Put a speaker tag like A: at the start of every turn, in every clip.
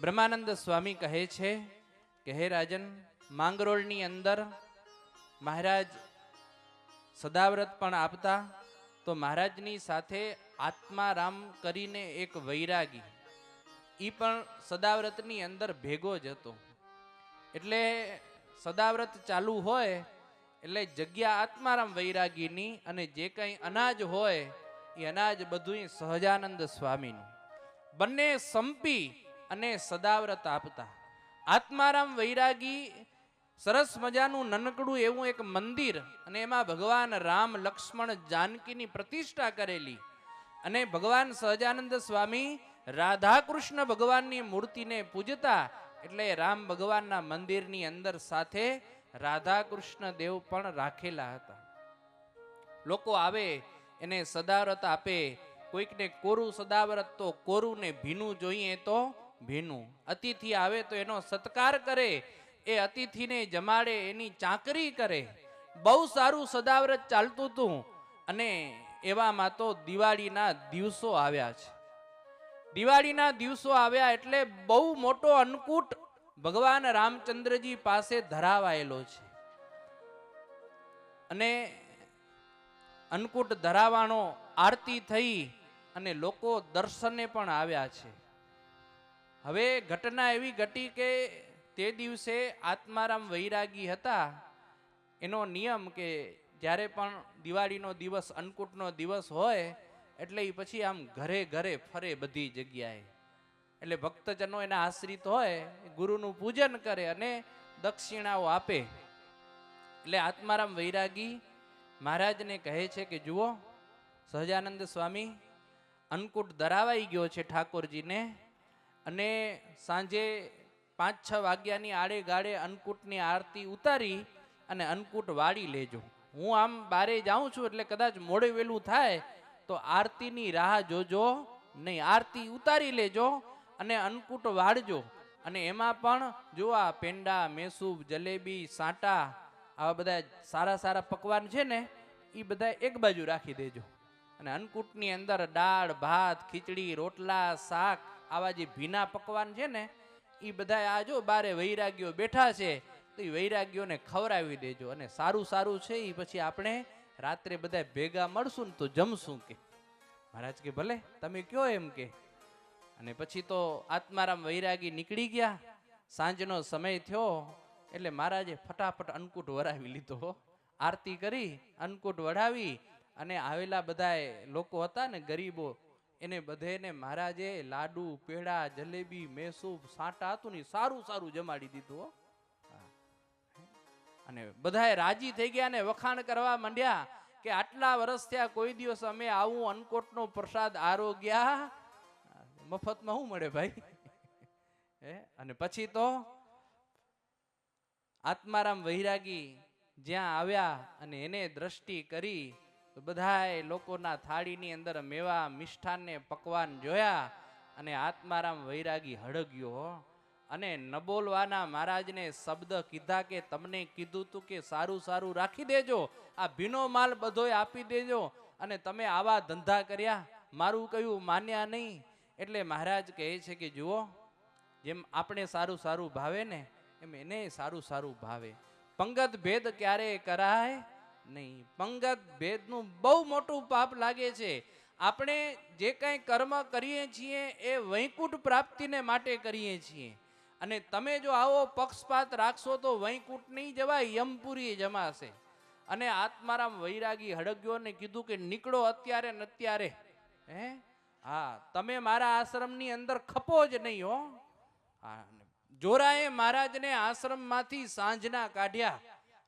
A: બ્રહ્માનંદ સ્વામી કહે છે કે, હે રાજન, માંગરોળની અંદર મહારાજ સદાવ્રત પણ આપતા, તો મહારાજની સાથે આત્મારામ કરીને એક વૈરાગી. એ પણ સદાવ્રતની અંદર ભેગો જ હતો. એટલે સદાવ્રત ચાલુ હોય, એટલે જગ્યા આત્મારામ વૈરાગીની અને જે કંઈ અનાજ હોય, એ અનાજ બધું સહજાનંદ સ્વામીનું. બંને સંપી અને સદાવ્રત આપતા. આત્મારામ વૈરાગી, સરસ મજાનું નનકડું એવું એક મંદિર અને એમાં ભગવાન રામ લક્ષ્મણ જાનકીની પ્રતિષ્ઠા કરેલી. અને ભગવાન સહજાનંદ સ્વામી રાધા કૃષ્ણ ભગવાનની મૂર્તિને પૂજતા એટલે રામ ભગવાનના મંદિરની અંદર સાથે રાધા કૃષ્ણ દેવ પણ રાખેલા હતા. લોકો આવે, એને સદાવ્રત આપે, કોઈકને કોરું સદાવ્રત તો કોરું ને ભીનું જોઈએ તો ભીનું. અતિથિ આવે તો એનો સત્કાર કરે, એ અતિથિને જમાડે, એની ચાકરી કરે. બહુ સારું સદાવ્રત ચાલતું હતું અને એવામાં તો દિવાળીના દિવસો આવ્યા છે. દિવાળીના દિવસો આવ્યા એટલે બહુ મોટો અન્નકૂટ ભગવાન રામચંદ્રજી પાસે ધરાવાયેલો છે. અને અન્નકૂટ ધરાવાનો આરતી થઈ અને લોકો દર્શને પણ આવ્યા છે. હવે ઘટના એવી ઘટી કે તે દિવસે આત્મારામ વૈરાગી હતા. એનો નિયમ કે જ્યારે પણ દિવાળીનો દિવસ, અન્નકૂટનો દિવસ હોય, એટલે એ પછી આમ ઘરે ઘરે ફરે બધી જગ્યાએ. એટલે ભક્તજનો એના આશ્રિત હોય ગુરુનું પૂજન કરે અને દક્ષિણાઓ આપે. એટલે આત્મારામ વૈરાગી મહારાજને કહે છે કે, જુઓ, સહજાનંદ સ્વામી, અન્નકૂટ ધરાવાઈ ગયો છે ઠાકોરજીને. અને સાંજે પાંચ છ વાગ્યાની આડે ગાડે અન્નકૂટની આરતી ઉતારી અને અન્નકૂટ વાળી લેજો. હું આમ બારે જાઉં છું એટલે કદાચ મોડે વેલું થાય, તો આરતીની રાહ જોજો, નહીં, આરતી ઉતારી લેજો અને અન્નકૂટ વાળજો. અને એમાં પણ જો આ પેંડા, મેસૂબ, જલેબી, સાંટા, આવા બધા સારા સારા પકવાન છે ને એ બધા એક બાજુ રાખી દેજો. અને અન્નકૂટની અંદર દાળ, ભાત, ખીચડી, રોટલા, શાક આવા જે ભીના પકવાન છે ને એ બધા આ જો બારે વૈરાગ્યો બેઠા છે, તો એ વૈરાગ્યોને ખવડાવી દેજો અને સારું સારું છે એ પછી આપણે રાત્રે બધા ભેગા મળશું ને તો જમશું કે. મહારાજ કે, ભલે, તમે કયો એમ કે. અને પછી તો આત્મારામ વૈરાગી નીકળી ગયા. સાંજનો સમય થયો, એટલે મહારાજે ફટાફટ અન્નકૂટ વરાવી લીધો આરતી કરી, અન્નકૂટ વઢાવી અને આવેલા બધા લોકો હતા ને ગરીબો એને બધેને મહારાજે લાડુ, પેડા, જલેબી મેસૂબ સાંટા હતું ને સારું સારું જમાડી દીધું અને બધાએ રાજી થઈ ગયા ને વખાણ કરવા માંડ્યા કે આટલા વર્ષ થયા કોઈ દિવસ અમે આવું અન્નકોટનો પ્રસાદ આરોગ્યા. મફતમાં શું મળે ભાઈ? હે? અને પછી તો આત્મારામ વૈરાગી જ્યાં આવ્યા અને એને દ્રષ્ટિ કરી તો બધાએ લોકોના થાળીની અંદર મેવા મિષ્ઠાનને પકવાન જોયા અને આત્મારામ વૈરાગી હળગ્યો હો. અને ન બોલવાના મહારાજને શબ્દ કીધા કે, તમને કીધું તું કે સારું સારું રાખી દેજો. આ ભીનો માલ બધોય આપી દેજો. અને તમે આવા ધંધા કર્યા. મારું કયું માન્યા નહીં. એટલે મહારાજ કહે છે કે, જુઓ, જેમ આપણે સારું સારું ભાવે ને, એમ એને સારું સારું ભાવે. પંગત ભેદ ક્યારે કરાય? નહીં. પંગત ભેદનું બહુ મોટું પાપ લાગે છે. આપણે જે કાંઈ કર્મ કરીએ છીએ એ વૈકુંઠ પ્રાપ્તિને માટે કરીએ છીએ. અને તમે જો આવો પક્ષપાત રાખશો તો વૈકુંઠ નહીં જવાય યમપુરી જમાશે. અને આત્મારામ વૈરાગી હડગ્યોને કીધું કે નીકળો અત્યારે ને અત્યારે. હે? હા તમે મારા આશ્રમની અંદર ખપો જ નહીં હો. હા, જોરાએ મહારાજને આશ્રમમાંથી સાંજના કાઢ્યા.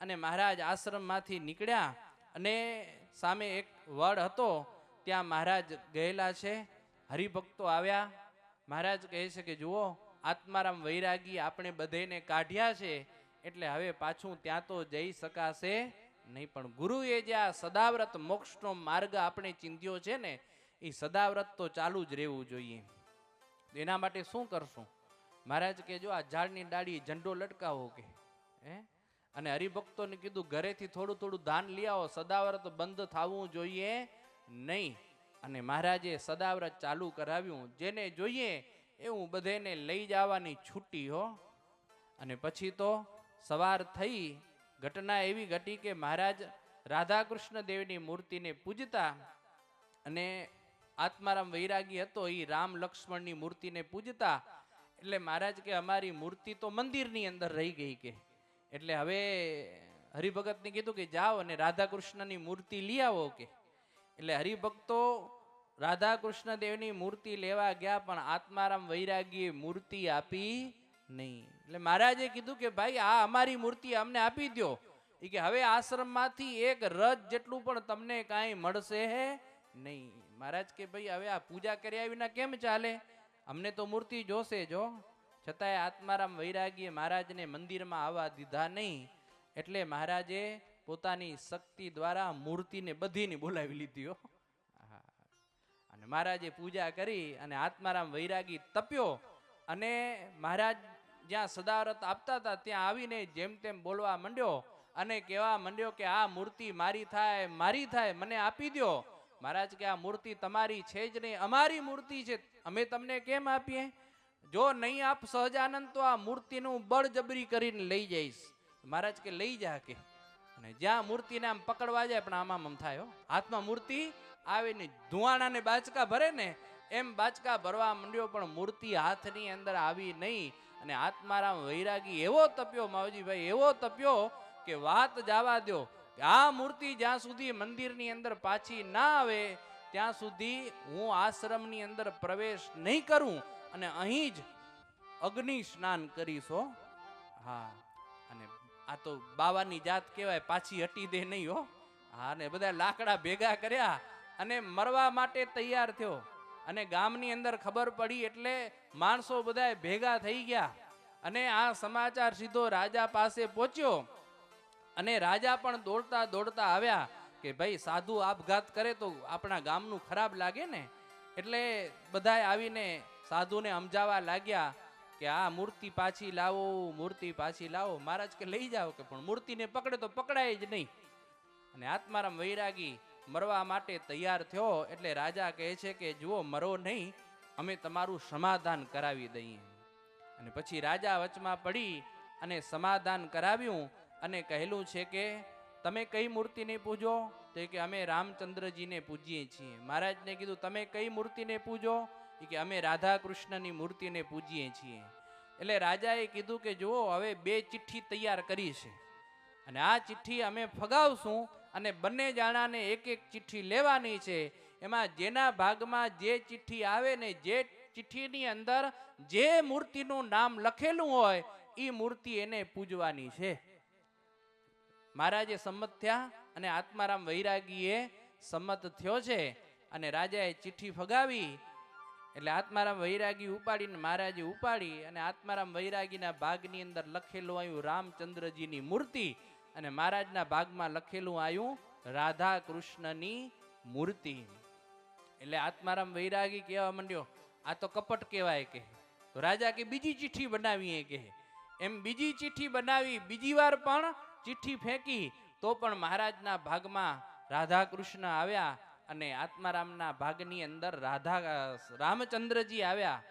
A: અને મહારાજ આશ્રમમાંથી નીકળ્યા અને સામે એક વડ હતો, ત્યાં મહારાજ ગયેલા છે, હરિભક્તો આવ્યા. મહારાજ કહે છે કે, જુઓ, આત્મારામ વૈરાગી આપણે બધેને કાઢ્યા છે, એટલે હવે પાછું ત્યાં તો જઈ શકાશે નહીં. પણ ગુરુએ જે આ સદાવ્રત મોક્ષનો માર્ગ આપણે ચિંધ્યો છે ને, એ સદાવ્રત તો ચાલુ જ રહેવું જોઈએ. એના માટે શું કરશું? મહારાજ કે જો આ ઝાડની ડાળી ઝંડો લટકાવો કે. હે? અને હરિભક્તોને કીધું, ઘરેથી થોડું થોડું દાન લઈ આવો સદાવ્રત બંધ થવું જોઈએ નહીં. અને મહારાજે સદાવ્રત ચાલુ કરાવ્યું. જેને જોઈએ એ હું બધેને લઈ જવાની છૂટી હો. અને પછી તો સવાર થઈ. ઘટના એવી ઘટી કે મહારાજ રાધા કૃષ્ણ દેવની મૂર્તિને પૂજતા અને આત્મારામ વૈરાગી હતો એ રામ લક્ષ્મણની મૂર્તિને પૂજતા. એટલે મહારાજ કે, અમારી મૂર્તિ તો મંદિરની અંદર રહી ગઈ કે. એટલે હવે હરિભગતને કીધું કે જાઓ અને રાધા કૃષ્ણની મૂર્તિ લઈ આવો કે. એટલે હરિભક્તો રાધા કૃષ્ણ દેવની મૂર્તિ લેવા ગયા, પણ આત્મારામ વૈરાગીએ મૂર્તિ આપી નહીં. એટલે મહારાજે કીધું કે ભાઈ, આ અમારી મૂર્તિ અમને આપી દો એ કે હવે આશ્રમમાંથી એક રજ જેટલું પણ તમને કાંઈ મળશે હે નહીં. મહારાજ કે ભાઈ, હવે આ પૂજા કર્યા વિના કેમ ચાલે? અમને તો મૂર્તિ જોશે જો છતાંય આત્મારામ વૈરાગીએ મહારાજને મંદિરમાં આવવા દીધા નહીં, એટલે મહારાજે પોતાની શક્તિ દ્વારા મૂર્તિને બધીને બોલાવી લીધી અને મહારાજે પૂજા કરી અને આત્મારામ વૈરાગી તપ્યો અને મહારાજ જ્યાં સદાવ્રત આપતા હતા ત્યાં આવીને જેમ તેમ બોલવા માંડ્યો અને કહેવા માંડ્યો કે, આ મૂર્તિ મારી થાય મારી થાય, મને આપી દો મહારાજ કે, આ મૂર્તિ તમારી છે જ નહીં, અમારી મૂર્તિ છે. અમે તમને કેમ આપીએ? જો નહીં આપ સહજાનંદ, તો આ મૂર્તિનું બળજબરી કરીને લઈ જઈશ. મહારાજ કે, લઈ જા કે. અને જ્યાં મૂર્તિને આમ પકડવા જાય, પણ આમાં આમ થાય હાથમાં મૂર્તિ આવીને ધુવાણાને બાચકા ભરે ને, એમ બાચકા ભરવા માંડ્યો, પણ મૂર્તિ હાથની અંદર આવી નહીં. અને આત્મારામ વૈરાગી એવો તપ્યો, માવજીભાઈ, એવો તપ્યો કે વાત જવા દો આ મૂર્તિ જ્યાં સુધી મંદિરની અંદર પાછી ના આવે, ત્યાં સુધી હું આશ્રમની અંદર પ્રવેશ નહીં કરું. અને અહીં જ અગ્નિ સ્નાન કરીશો. હા, અને આ તો બાવાની જાત કહેવાય, પાછી હટી દે નહીં હો. હા ને બધા લાકડા ભેગા કર્યા અને મરવા માટે તૈયાર થયો. અને ગામની અંદર ખબર પડી એટલે માણસો બધા ભેગા થઈ ગયા. અને આ સમાચાર સીધો રાજા પાસે પહોંચ્યો. અને રાજા પણ દોડતા દોડતા આવ્યા કે ભાઈ, સાધુ આપઘાત કરે તો આપણા ગામનું ખરાબ લાગે ને? એટલે બધાએ આવીને સાધુને સમજાવવા લાગ્યા કે આ મૂર્તિ પાછી લાવો, મૂર્તિ પાછી લાવો. મહારાજ કે, લઈ જાઓ કે, પણ મૂર્તિને પકડે તો પકડાય જ નહીં. અને આત્મારામ વૈરાગી મરવા માટે તૈયાર થયો. એટલે રાજા કહે છે કે, જુઓ, મરો નહીં, અમે તમારું સમાધાન કરાવી દઈએ. અને પછી રાજા વચમાં પડી અને સમાધાન કરાવ્યું અને કહેલું છે કે, તમે કઈ મૂર્તિને પૂજો? તો કે, અમે રામચંદ્રજીને પૂજીએ છીએ. મહારાજને કીધું, તમે કઈ મૂર્તિને પૂજો? કે અમે રાધા કૃષ્ણની મૂર્તિને પૂજીએ છીએ. એટલે રાજાએ કીધું કે જુઓ, હવે બે ચિઠ્ઠી તૈયાર કરી છે. અને આ ચિઠ્ઠી અમે ફગાવશું અને બંને જાણાને એક એક ચિઠ્ઠી લેવાની છે. એમાં જેના ભાગમાં જે ચિઠ્ઠી આવે ને જે ચિઠ્ઠીની અંદર જે મૂર્તિનું નામ લખેલું હોય એ મૂર્તિ એને પૂજવાની છે. મહારાજે સંમત થયા અને આત્મારામ વૈરાગીએ સંમત થયો છે. અને રાજાએ ચિઠ્ઠી ફગાવી એટલે આત્મારામ વૈરાગી ઉપાડીને મહારાજે ઉપાડી અને આત્મારામ વૈરાગીના ભાગની અંદર લખેલું આવ્યું રામચંદ્રજીની મૂર્તિ અને મહારાજના ભાગમાં લખેલું આવ્યું રાધા કૃષ્ણની મૂર્તિ. એટલે આત્મારામ વૈરાગી કહેવા માંડ્યો, આ તો કપટ કહેવાય કે. તો રાજા કે, બીજી ચિઠ્ઠી બનાવીએ કે. એમ બીજી ચિઠ્ઠી બનાવી, બીજી વાર પણ ચિઠ્ઠી ફેંકી, તો પણ મહારાજના ભાગમાં રાધા કૃષ્ણ આવ્યા અને આત્મારામના ભાગની અંદર રાધા રામચંદ્રજી આવ્યા.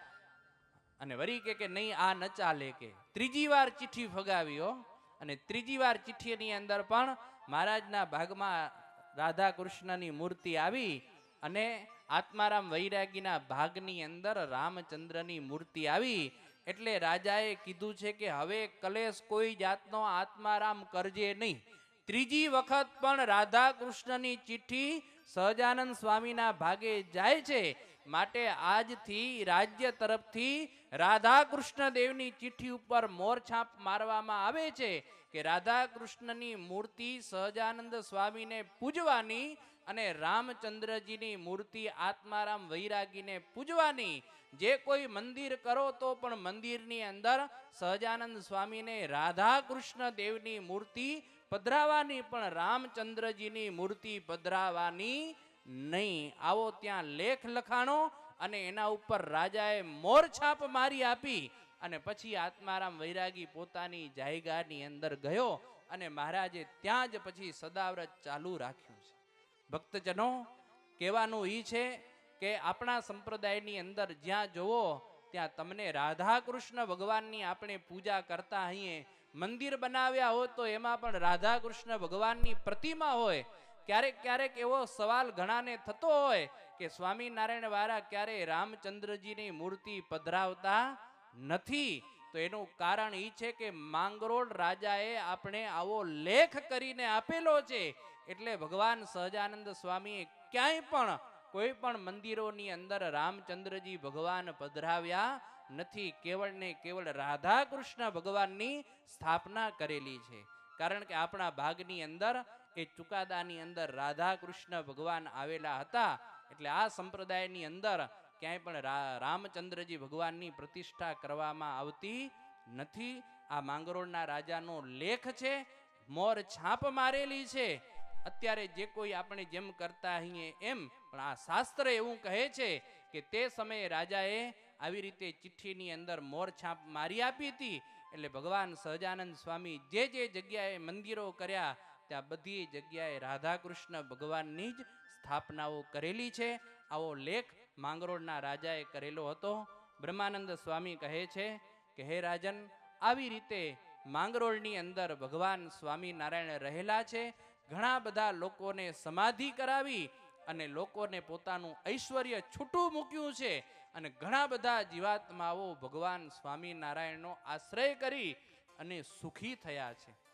A: અને વરી કે કે નહીં, આ ન ચાલે કે. ત્રીજી વાર ચિઠ્ઠી ફગાવી, હો. અને ત્રીજી વાર ચિઠ્ઠીની અંદર પણ મહારાજના ભાગમાં રાધા કૃષ્ણની મૂર્તિ આવી અને આત્મારામ વૈરાગીના ભાગની અંદર રામચંદ્રની મૂર્તિ આવી. એટલે રાજાએ કીધું છે કે હવે કલેશ કોઈ જાતનો આત્મારામ કરજે નહીં. ત્રીજી વખત પણ રાધા કૃષ્ણની ચિઠ્ઠી સહજાનંદ સ્વામીના ભાગે જાય છે. માટે આજથી રાજ્ય તરફથી રાધા કૃષ્ણ દેવની ચિઠ્ઠી ઉપર મોરછાપ મારવામાં આવે છે કે રાધા કૃષ્ણની મૂર્તિ સહજાનંદ સ્વામીને પૂજવાની અને રામચંદ્રજીની મૂર્તિ આત્મારામ વૈરાગીને પૂજવાની. જે કોઈ મંદિર કરો તો પણ મંદિરની અંદર સહજાનંદ સ્વામીને રાધા કૃષ્ણ દેવની મૂર્તિ પધરાવાની, પણ રામચંદ્રજીની મૂર્તિ પધરાવાની નહીં. આવો ત્યાં લેખ લખાણો અને એના ઉપર રાજાએ મોરછાપ મારી આપી અને પછી આત્મારામ વૈરાગી પોતાની જાયગાની અંદર ગયો અને મહારાજે ત્યાં જ પછી સદાવ્રત ચાલુ રાખ્યું છે. ભક્તજનો, કહેવાનું એ છે કે આપણા સંપ્રદાયની અંદર જ્યાં જુઓ, ત્યાં તમને રાધા કૃષ્ણ ભગવાનની આપણે પૂજા કરતા અહીંયા મંદિર બનાવ્યા હોય તો એમાં પણ રાધા કૃષ્ણ ભગવાનની પ્રતિમા હોય. ક્યારેક ક્યારેક એવો સવાલ ઘણાને થતો હોય કે સ્વામિનારાયણ વાળા ક્યારે રામચંદ્રજીની મૂર્તિ પધરાવતા નથી. તો એનું કારણ એ છે કે માંગરોળ રાજાએ આપણે આવો લેખ કરીને આપેલો છે. એટલે ભગવાન સહજાનંદ સ્વામીએ ક્યાંય પણ કોઈ પણ મંદિરોની અંદર રામચંદ્રજી ભગવાન પધરાવ્યા નથી, કેવળ ને કેવળ રાધા કૃષ્ણ ભગવાનની સ્થાપના કરેલી છે. કારણ કે આપણા ભાગની અંદર, એ ચુકાદાની અંદર રાધા કૃષ્ણ ભગવાન આવેલા હતા, એટલે આ સંપ્રદાયની અંદર ક્યાંય પણ રામચંદ્રજી ભગવાનની પ્રતિષ્ઠા કરવામાં આવતી નથી. આ માંગરોળના રાજાનો લેખ છે, મોર છાપ મારેલી છે. અત્યારે જે કોઈ આપણે જેમ કરતા હોઈએ એમ, પણ આ શાસ્ત્ર એવું કહે છે કે તે સમયે રાજાએ આવી રીતે ચિઠ્ઠીની અંદર મોર છાપ મારી આપી હતી. એટલે ભગવાન સહજાનંદ સ્વામી જે જે જગ્યાએ મંદિરો કર્યા, ત્યાં બધી જગ્યાએ રાધા કૃષ્ણ ભગવાનની જ સ્થાપનાઓ કરેલી છે. આવો લેખ માંગરોળના રાજાએ કરેલો હતો. બ્રહ્માનંદ સ્વામી કહે છે કે, હે રાજન, આવી રીતે માંગરોળની અંદર ભગવાન સ્વામિનારાયણ રહેલા છે. ઘણા બધા લોકોને સમાધિ કરાવી અને લોકોને પોતાનું ઐશ્વર્ય છૂટું મૂક્યું છે. અને ઘણા બધા જીવાત્માઓ ભગવાન સ્વામિનારાયણનો આશ્રય કરી અને સુખી થયા છે.